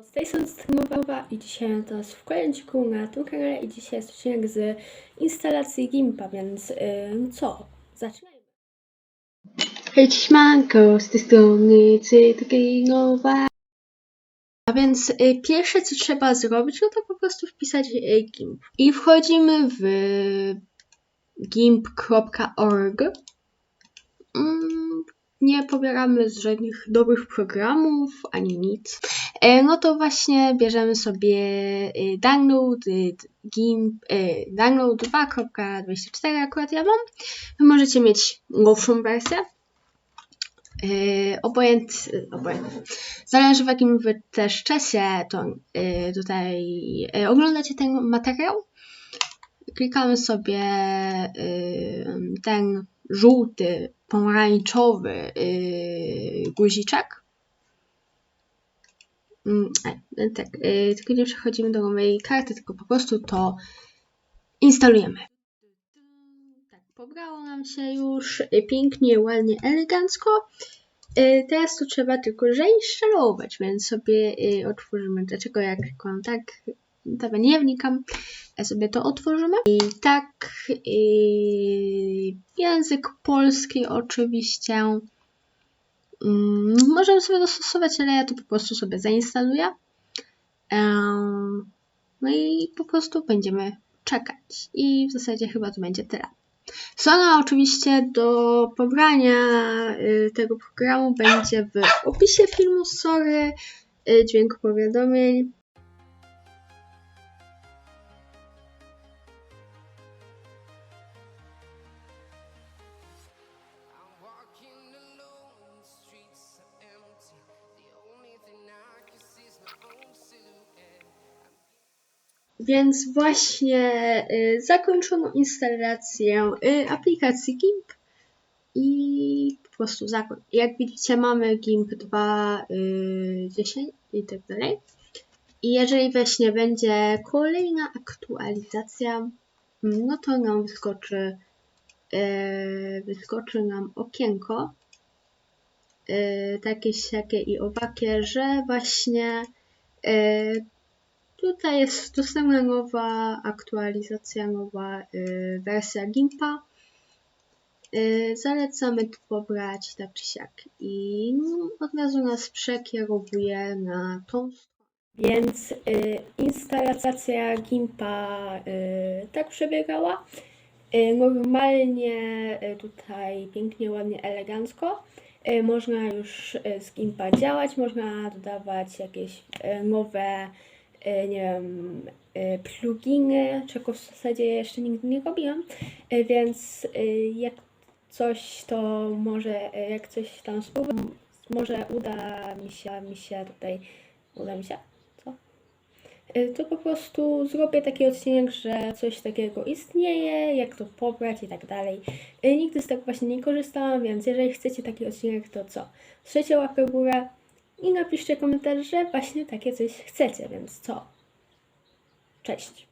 Z tej strony Streamowa i dzisiaj to jest w kolejniku na tym kanale i dzisiaj jest odcinek z instalacji Gimpa, więc yy, co? Zaczynajmy. Hej, manko, z tej strony Cytrynowa. A więc y, pierwsze co trzeba zrobić, no to po prostu wpisać y, Gimp. I wchodzimy w gimp.org. Mm, nie pobieramy z żadnych dobrych programów ani nic. E, No to właśnie bierzemy sobie y, download y, gimp, y, download 2.24 akurat ja mam. Wy możecie mieć nowszą wersję. Yy, obojęt, obojęt. Zależy w jakim wy też czasie to tutaj oglądacie ten materiał. Klikamy sobie ten żółty, pomarańczowy yy, guziczek. Mm, e, tak, yy, tylko nie przechodzimy do nowej karty, tylko po prostu to instalujemy. Tak, pobrało nam się już pięknie, ładnie, elegancko. Teraz to trzeba tylko zainstalować, więc sobie otworzymy. Dlaczego ja klikam Dobra, nie wnikam. Sobie to otworzymy. I tak, y, język polski oczywiście. Mm, możemy sobie dostosować, ale ja to po prostu sobie zainstaluję. Em, No i po prostu będziemy czekać. I w zasadzie chyba to będzie tyle. Strona oczywiście do pobrania y, tego programu będzie w opisie filmu, sorry, y, dźwięk powiadomień. Więc właśnie y, zakończono instalację y, aplikacji GIMP i po prostu zakoń. Jak widzicie mamy GIMP 2.10 i tak dalej. I jeżeli właśnie będzie kolejna aktualizacja, no to nam wyskoczy, y, wyskoczy nam okienko y, takie siakie i owakie, że właśnie y, Tutaj jest dostępna nowa aktualizacja, nowa y, wersja Gimpa. Y, zalecamy to pobrać tak czy siak. I no, od razu nas przekierowuje na tą stronę. Więc y, instalacja Gimpa y, tak przebiegała. Y, normalnie y, tutaj pięknie, ładnie, elegancko. Y, Można już z Gimpa działać, można dodawać jakieś nowe nie wiem, y, pluginy, czego w zasadzie jeszcze nigdy nie robiłam, y, więc jak coś to może, jak coś tam spróbuję, może uda mi się, mi się tutaj, uda mi się, co? To po prostu zrobię taki odcinek, że coś takiego istnieje, jak to pobrać i tak dalej. Nigdy z tego właśnie nie korzystałam, więc jeżeli chcecie taki odcinek, to co? Trzecie łapkę górę, i napiszcie komentarz, że właśnie takie coś chcecie, więc co? Cześć!